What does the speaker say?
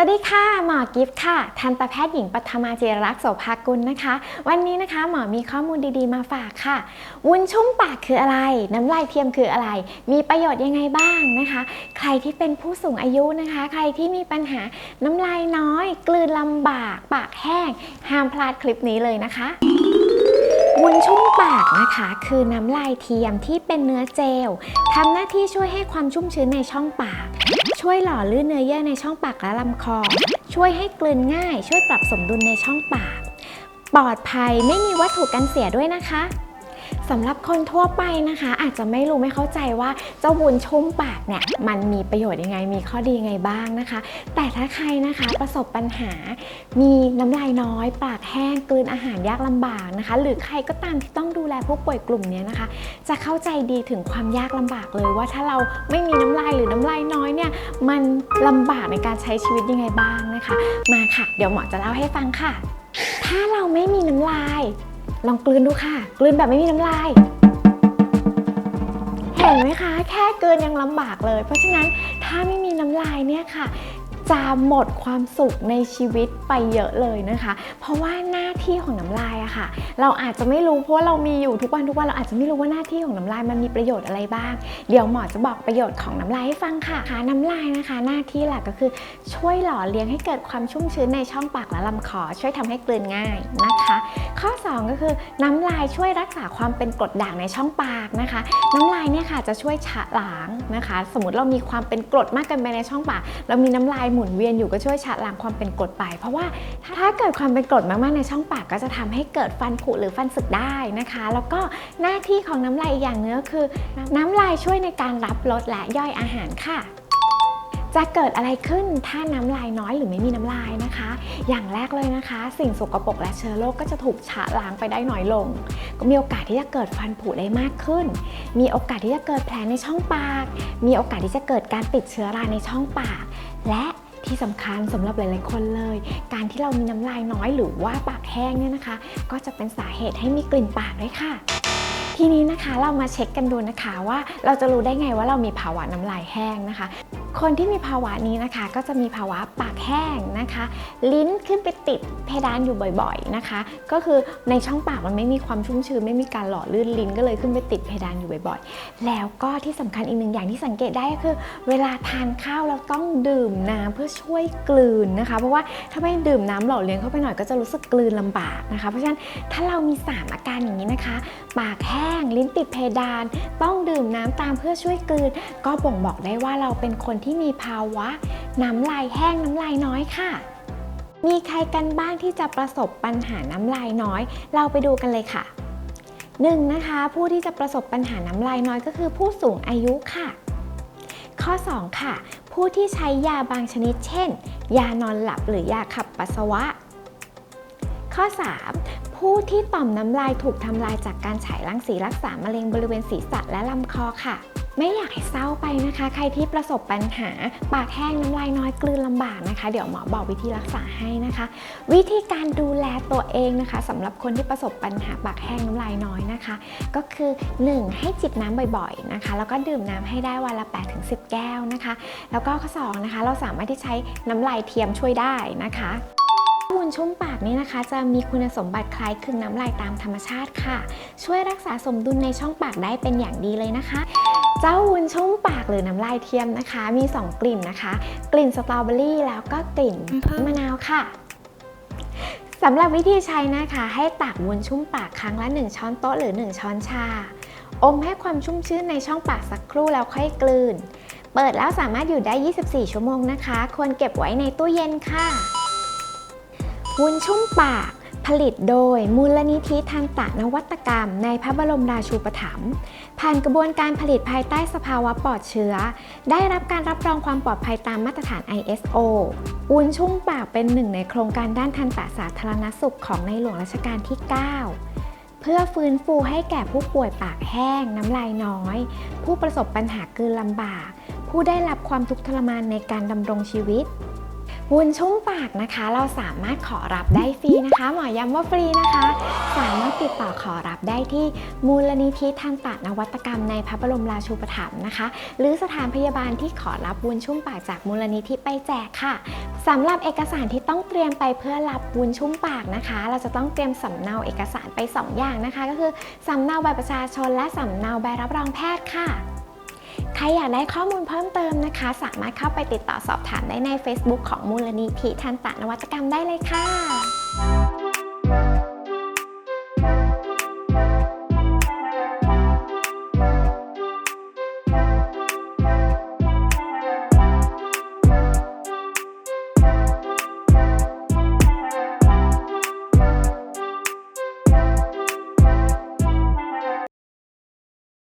วัสดีค่ะ หมอกิฟต์ค่ะ ทันตแพทย์หญิงปัทมาเจรักษ์โสภากุลนะคะ วันนี้นะคะหมอมีข้อมูลดีๆมาฝากค่ะ วุ้นชุ่มปากคืออะไร น้ำลายเทียมคืออะไร มีประโยชน์ยังไงบ้างนะคะ ใครที่เป็นผู้สูงอายุนะคะ ใครที่มีปัญหาน้ำลายน้อย กลืนลำบาก ปากแห้ง ห้ามพลาดคลิปนี้เลยนะคะ นะคะ คือน้ำลายเทียมที่เป็นเนื้อเจลทำหน้าที่ช่วยให้ความชุ่มชื้นในช่องปาก ช่วยหล่อลื่นเนื้อเยื่อในช่องปากและลำคอ ช่วยให้กลืนง่าย ช่วยปรับสมดุลในช่องปาก ปลอดภัยไม่มีวัตถุกันเสียด้วยนะคะ สำหรับคนทั่วไปนะคะ อาจจะไม่รู้ไม่เข้าใจว่าเจ้าวุ้นชุ่มปากเนี่ยมันมีประโยชน์ยังไงมีข้อดียังไงบ้างนะคะ แต่ถ้าใครนะคะประสบปัญหา มีน้ำลายน้อย ปากแห้งกลืนอาหารยากลำบากนะคะ หรือใครก็ตามที่ต้องดูแลผู้ป่วยกลุ่มนี้นะคะ จะเข้าใจดีถึงความยากลำบากเลยว่าถ้าเราไม่มีน้ำลายหรือน้ำลายน้อยเนี่ยมันลำบากในการใช้ชีวิตยังไงบ้างนะคะ มาค่ะ เดี๋ยวหมอจะเล่าให้ฟังค่ะ ถ้าเราไม่มีน้ำลาย ลองกลืนดูค่ะ กลืนแบบไม่มีน้ำลาย เห็นไหมคะ แค่เกินยังลำบากเลย เพราะฉะนั้นถ้าไม่มีน้ำลายเนี่ยค่ะ จะหมดความสุขในชีวิตไปเยอะเลยนะคะ เพราะว่าหน้าที่ของน้ำลายอะค่ะ เราอาจจะไม่รู้เพราะเรามีอยู่ทุกวันทุกวันเราอาจจะไม่รู้ว่าหน้าที่ของน้ำลายมันมีประโยชน์อะไรบ้าง เดี๋ยวหมอจะบอกประโยชน์ของน้ำลายให้ฟังค่ะค่ะน้ำลายนะคะ หน้าที่หลักก็คือช่วยหล่อเลี้ยงให้เกิดความชุ่มชื้นในช่องปากและลำคอช่วยทำให้กลืนง่ายนะคะ ข้อ 2 ก็คือน้ำลายช่วยรักษาความเป็นกรดด่างในช่องปากนะคะ น้ำลายเนี่ยค่ะจะช่วยฉะล้างนะคะ สมมติเรามีความเป็นกรดมากเกินไปในช่องปาก เรามีน้ำลายหมุนเวียนอยู่ก็ช่วยฉะล้างความเป็นกรดไป เพราะว่าถ้าเกิดความเป็นกรดมากๆในช่องปากก็จะทำให้เกิดฟันผุหรือฟันสึกได้นะคะ แล้วก็หน้าที่ของน้ำลายอีกอย่างนึงก็คือ น้ำลายช่วยในการรับรสและย่อยอาหารค่ะจะเกิดอะไรขึ้นถ้าน้ำลายน้อยหรือไม่มีน้ำลายนะคะ อย่างแรกเลยนะคะ สิ่งสกปรกและเชื้อโรคก็จะถูกฉะล้างไปได้น้อยลง ก็มีโอกาสที่จะเกิดฟันผุได้มากขึ้น มีโอกาสที่จะเกิดแผลในช่องปาก มีโอกาสที่จะเกิดการติดเชื้อราในช่องปาก และ ที่สำคัญสำหรับหลาย ๆ คนเลย การที่เรามีน้ำลายน้อยหรือว่าปากแห้งเนี่ยนะคะ ก็จะเป็นสาเหตุให้มีกลิ่นปากด้วยค่ะ ทีนี้นะคะเรามาเช็คกันดูนะคะว่าเราจะรู้ได้ไงว่าเรามีภาวะน้ำลายแห้งนะคะ คนที่มีภาวะนี้นะคะ ก็จะมีภาวะปากแห้งนะคะ ลิ้นขึ้นไปติดเพดานอยู่บ่อยๆนะคะ ก็คือในช่องปากมันไม่มีความชุ่มชื้นไม่มีการหล่อลื่นลิ้นก็เลยขึ้นไปติดเพดานอยู่บ่อยๆ แล้วก็ที่สำคัญอีกหนึ่งอย่างที่สังเกตได้ก็คือ เวลาทานข้าวเราต้องดื่มน้ำเพื่อช่วยกลืนนะคะ เพราะว่าถ้าไม่ดื่มน้ำหล่อเลี้ยงเข้าไปหน่อยก็จะรู้สึกกลืนลำบากนะคะ เพราะฉะนั้นถ้าเรามีสามอาการอย่างนี้นะคะ ปากแห้งลิ้นติดเพดาน ต้องดื่มน้ำตามเพื่อช่วยกลืน ก็บ่งบอกได้ว่าเราเป็นคนที่มีภาวะน้ำลายแห้งน้ำลายน้อยค่ะ มีใครกันบ้างที่จะประสบปัญหาน้ำลายน้อย เราไปดูกันเลยค่ะ 1. นะคะ ผู้ที่จะประสบปัญหาน้ำลายน้อยก็คือผู้สูงอายุค่ะ ข้อ 2 ค่ะ ผู้ที่ใช้ยาบางชนิด เช่น ยานอนหลับหรือยาขับปัสสาวะ ข้อ 3ผู้ที่ต่อมน้ำลายถูกทำลายจากการฉายรังสีรักษามะเร็งบริเวณศีรษะและลำคอค่ะ ไม่อยากให้เศร้าไปนะคะ ใครที่ประสบปัญหา ปากแห้งน้ำลายน้อยกลืนลำบากนะคะ เดี๋ยวหมอบอกวิธีรักษาให้นะคะ วิธีการดูแลตัวเองนะคะสำหรับคนที่ประสบปัญหาปากแห้งน้ำลายน้อยนะคะ ก็คือ 1. ให้จิบน้ำบ่อยๆนะคะ แล้วก็ดื่มน้ำให้ได้วันละ 8-10 แก้วนะคะ แล้วก็ข้อ2นะคะเราสามารถที่ใช้น้ำลายเทียมช่วยได้นะคะวุ้นชุ่มปากนี่นะคะ จะมีคุณสมบัติคล้ายคลึงน้ำลายตามธรรมชาติค่ะ ช่วยรักษาสมดุลในช่องปากได้เป็นอย่างดีเลยนะคะ เจ้าวุ้นชุ่มปากหรือน้ำลายเทียมนะคะ มี 2 กลิ่นนะคะ กลิ่นสตรอเบอรี่แล้วก็กลิ่นมะนาวค่ะสำหรับวิธีใช้นะคะ ให้ตักวุ้นชุ่มปากครั้งละ 1 ช้อนโต๊ะหรือ 1 ช้อนชา อมให้ความชุ่มชื้นในช่องปากสักครู่แล้วค่อยกลืน เปิดแล้วสามารถอยู่ได้ 24 ชั่วโมงนะคะ ควรเก็บไว้ในตู้เย็นค่ะ วุ้นชุ่มปาก ผลิตโดยมูลนิธิทันตนวัตกรรม ในพระบรมราชูปถัมภ์ผ่านกระบวนการผลิตภายใต้สภาวะปลอดเชื้อ ได้รับการรับรองความปลอดภัยตามมาตรฐาน ISO วุ้นชุ่มปากเป็นหนึ่งในโครงการด้านทันตสาธารณสุขของในหลวงรัชกาลที่ 9 เพื่อฟื้นฟูให้แก่ผู้ป่วยปากแห้ง น้ำลายน้อย ผู้ประสบปัญหากลืนลำบาก ผู้ได้รับความทุกข์ทรมานในการดำรงชีวิต วุ้นชุ่มปากนะคะ เราสามารถขอรับได้ฟรีนะคะ หมอย้ำว่าฟรีนะคะ สามารถติดต่อขอรับได้ที่มูลนิธิทันตนวัตกรรมในพระบรมราชูปถัมภ์นะคะ หรือสถานพยาบาลที่ขอรับวุ้นชุ่มปากจากมูลนิธิไปแจกค่ะสำหรับเอกสารที่ต้องเตรียมไปเพื่อรับวุ้นชุ่มปากนะคะ เราจะต้องเตรียมสำเนาเอกสารไป 2 อย่างนะคะ ก็คือสำเนาใบประชาชน และสำเนาใบรับรองแพทย์ค่ะ ใครอยากได้ข้อมูลเพิ่มเติมนะคะ สามารถเข้าไปติดต่อสอบถามได้ใน Facebook ของมูลนิธิทันตนวัตกรรมได้เลยค่ะ